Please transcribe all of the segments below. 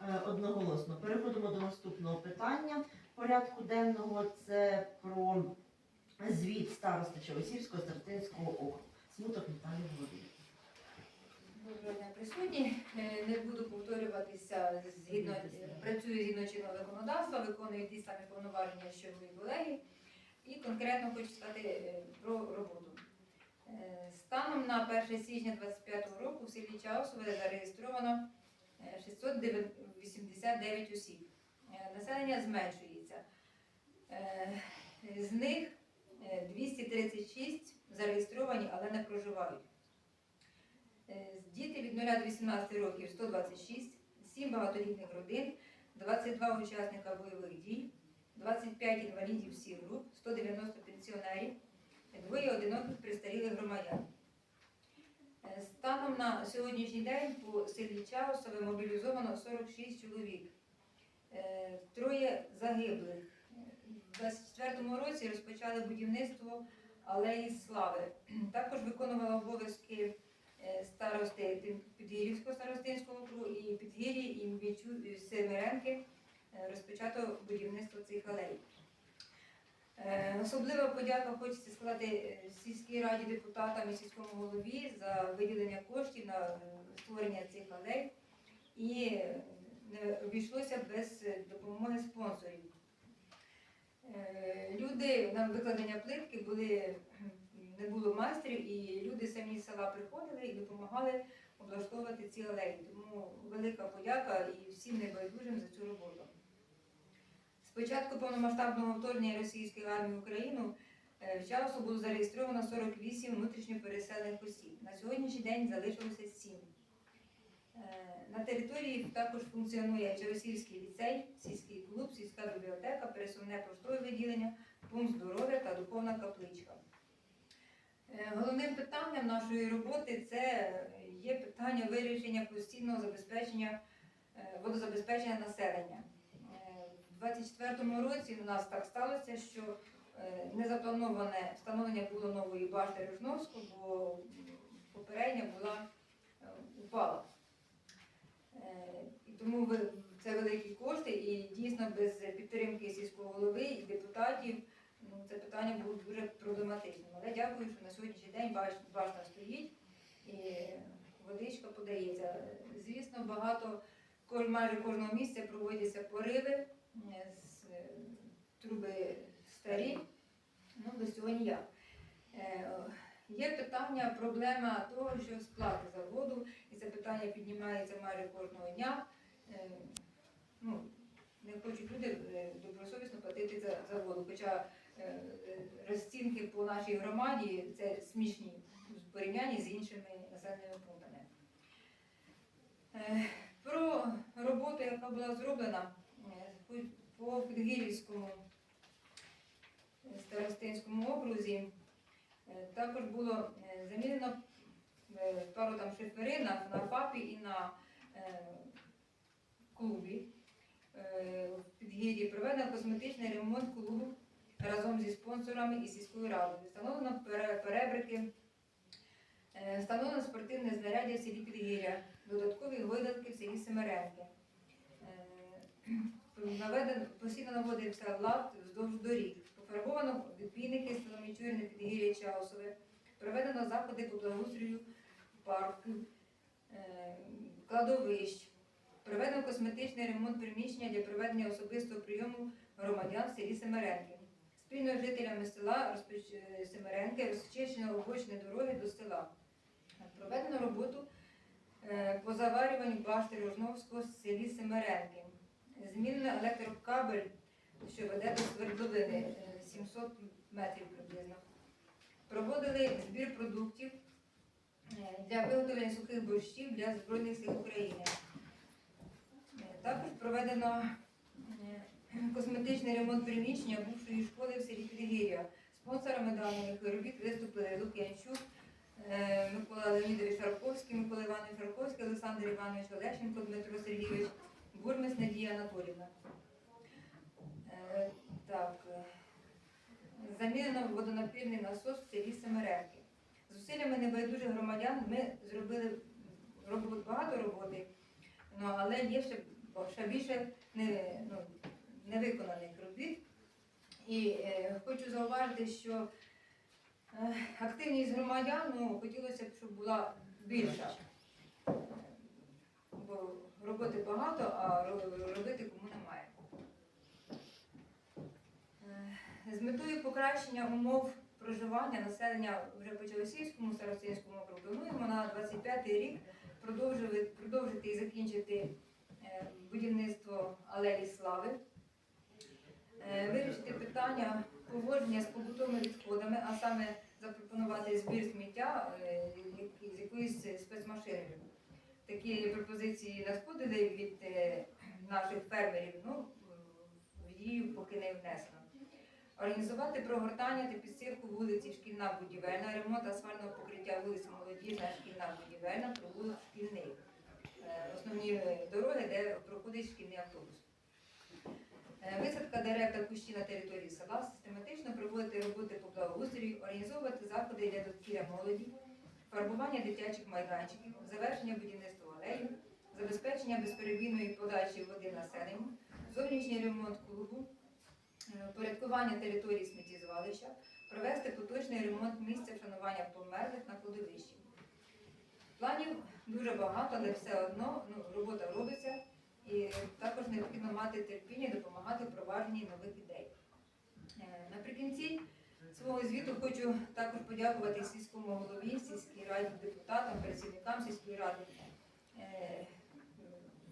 Е, Одноголосно. Переходимо до наступного питання порядку денного. Це про звіт старости Чолосівського старостинського округу. Смуток Наталії Володимирівни. Доброго дня присутні. Е, Не буду повторюватися згідно працюю згідно чинного законодавства, виконую ті самі повноваження, що мої колеги. І конкретно хочу сказати е, про роботу. Е, Станом на 1 січня 2025 року в селі Чаусове зареєстровано е, 689 осіб. Е, Населення зменшується. Е, З них е, 236 зареєстровані, але не проживають. Е, Діти від 0 до 18 років 126, 7 багатолітніх родин, 22 учасника бойових дій, 25 інвалідів всіх груп, 190 пенсіонерів, двоє одиноких пристарілих громадян. Е, Станом на сьогоднішній день по селі Чаусове мобілізовано 46 чоловік, Е, троє загиблих. У 24-му році розпочали будівництво алеї слави. Також виконувала обов'язки е, старости Підгірівського старостинського округу і Підгір'ї, і Семеренки е, розпочато будівництво цих алей. Е, Особлива подяка хочеться сказати е, сільській раді депутатам і сільському голові за виділення коштів на е, створення цих алей. І не обійшлося без допомоги спонсорів. Люди на викладення плитки були не було майстрів, і люди самі з села приходили і допомагали облаштовувати ці алеї. Тому велика подяка і всім небайдужим за цю роботу. З початку повномасштабного вторгнення російської армії в Україну е, в часу було зареєстровано 48 внутрішньо переселених осіб. На сьогоднішній день залишилося 7. Е, На території також функціонує Чаросівський ліцей, сільський клуб, сільська бібліотека, пересувне поштове відділення, пункт здоров'я та духовна капличка. Е, Головним питанням нашої роботи це є питання вирішення постійного забезпечення водозабезпечення населення. У 2024 році у нас так сталося, що е, незаплановане встановлення було нової башти Рожновську, бо попередня була е, упала. Е, І тому це великі кошти, і дійсно без підтримки сільського голови і депутатів ну, це питання було дуже проблематичним. Але дякую, що на сьогоднішній день баш- башта стоїть і водичка подається. Звісно, багато майже кожного місця проводяться пориви, з- е, труби старі, ну без цього ніяк. Е, Є питання, проблема того, що сплати за воду, і це питання піднімається майже кожного дня. Е, Ну, не хочуть люди е, добросовісно платити за, за воду. Хоча е, е, розцінки по нашій громаді це смішні в порівнянні з іншими населеними пунктами. Е, Про роботу, яка була зроблена е, по Підгірівському е, старостинському окрузі, е, також було е, замінено пару там шифери на, ФАПі і на клубі. В Підгір'ї проведено косметичний ремонт клубу разом зі спонсорами і сільською радою. Встановлено пере- перебрики, встановлено спортивне знаряддя в селі Підгір'я, додаткові гойдалки в селі Семеренки. Наведено постійно наводився лад вздовж доріг. Пофарбовано відбійники Соломічурне Підгір'я Чаусове. Проведено заходи по благоустрою парків, е, кладовищ. Проведено косметичний ремонт приміщення для проведення особистого прийому громадян в селі Семеренки. Спільно з жителями села е, Семеренки розчищено обочини дороги до села. Проведено роботу е, по заварюванню башти Рожновського в селі Семеренки. Змінено електрокабель, що веде до свердловини е, 700 метрів приблизно. Проводили збір продуктів е, для виготовлення сухих борщів для Збройних сил України. Е, Також проведено е, косметичний ремонт приміщення бувшої школи в селі Підгір'я. Спонсорами даних робіт виступили Лук'янчук, е, Микола Леонідович Шарковський, Микола Іванович Шарковський, Олександр Іванович Олещенко, Дмитро Сергійович, Бурмис Надія Анатолівна. Е, Так. е, Замінено водонапірний насос в селі Семеренки. Зусиллями небайдужих громадян ми зробили робили багато роботи, ну, але є ще ще більше не, ну, невиконаних робіт. І е, хочу зауважити, що е, активність громадян ну, хотілося б, щоб була більша. Бо роботи багато, а робити кому немає. Е, З метою покращення умов проживання населення вже по Чолосівському старостинському округу на 25-й рік продовжити і закінчити е, будівництво алеї слави, Е, вирішити питання поводження з побутовими відходами, а саме запропонувати збір сміття з якоюсь спецмашиною. Такі пропозиції надходили від е, наших фермерів, ну дію поки не внесено. Організувати прогортання та підсипку вулиці Шкільна будівельна, ремонт асфальтного покриття вулиці Молодіжна, Шкільна будівельна, провулок Шкільний. Е, Основні дороги, де проходить шкільний автобус. Е, Висадка дерев та кущі на території села, систематично проводити роботи по благоустрою, організовувати заходи для довкілля молоді, фарбування дитячих майданчиків, завершення будівництва алеї, забезпечення безперебійної подачі води населенню, зовнішній ремонт клубу, е, порядкування території сміттєзвалища, провести поточний ремонт місця вшанування померлих на кладовищі. Планів дуже багато, але все одно ну, робота робиться. І також необхідно мати терпіння і допомагати впровадженні нових ідей. Е, Наприкінці свого звіту хочу також подякувати сільському голові, сільській раді, депутатам, працівникам сільської ради, е,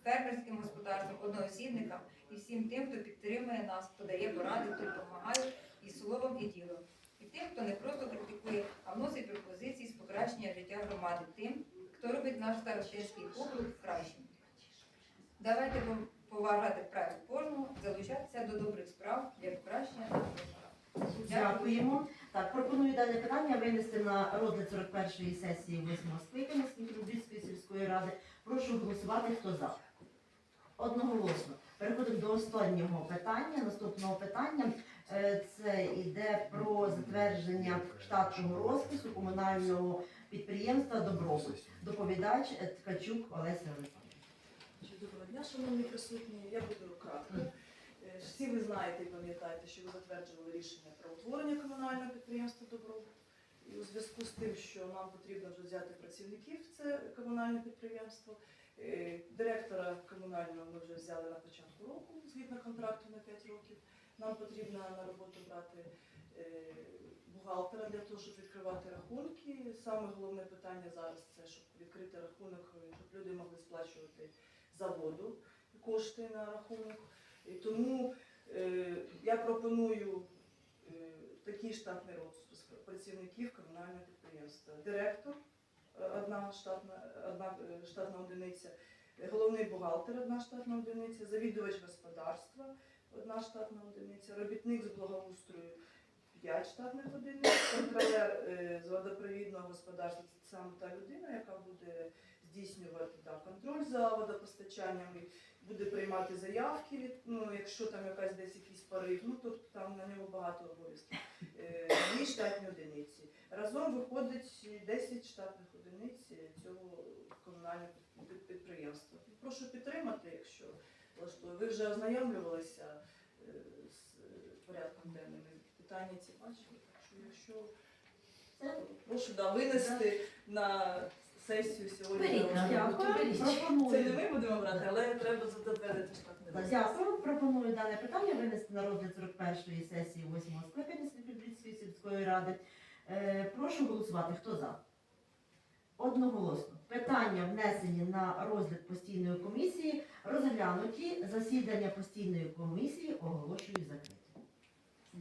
фермерським господарствам, одноосібникам і всім тим, хто підтримує нас, хто дає поради, хто допомагає і словом, і ділом. І тим, хто не просто критикує, а вносить пропозиції з покращення життя громади, тим, хто робить наш старостинський округ кращим. Давайте поважати працю кожного, залучатися до добрих справ для покращення нашого життя. Дякуємо. Так, пропоную дане питання винести на розгляд 41-ї сесії 8 скликання Снігурівської сільської ради. Прошу голосувати, хто за. Одноголосно. Переходимо до останнього питання. Наступного питання Е, це йде про затвердження штатного розпису комунального підприємства Добробут. Доповідач Ткачук Олеся Олександровна. Доброго дня, шановні присутні. Я буду кратко. Всі ви знаєте і пам'ятаєте, що ви затверджували рішення про утворення комунального підприємства Добробут. І у зв'язку з тим, що нам потрібно вже взяти працівників це комунальне підприємство, е, директора комунального ми вже взяли на початку року згідно контракту на 5 років. Нам потрібно на роботу брати е, бухгалтера для того, щоб відкривати рахунки. Саме головне питання зараз це щоб відкрити рахунок, е, щоб люди могли сплачувати за воду кошти на рахунок. Тому е, я пропоную е, такий штатний розпис працівників комунального підприємства. Директор е, одна штатна, одна штатна одиниця, головний бухгалтер одна штатна одиниця, завідувач господарства одна штатна одиниця, робітник з благоустрою 5 штатних одиниць, контролер з водопровідного господарства це саме та людина, яка буде здійснювати да, контроль за водопостачанням буде приймати заявки, від, ну, якщо там якась десь якийсь порив, ну тобто там на нього багато обов'язків. Е, Дві штатні одиниці. Разом виходить 10 штатних одиниць цього комунального підприємства. Прошу підтримати, якщо влаштує. Ви вже ознайомлювалися е, з порядком денним. Питання ці бачили. Якщо прошу да, винести на сесію сьогодні. Беріть, на дякую. Це не Пропоную. ми будемо брати, але треба затвердити штатний розпис. Дякую. Пропоную дане питання винести на розгляд 41-ї сесії 8 скликання Снігурівської сільської ради. Е, Прошу голосувати. Хто за? Одноголосно. Питання внесені на розгляд постійної комісії, розглянуті. Засідання постійної комісії оголошую закритим.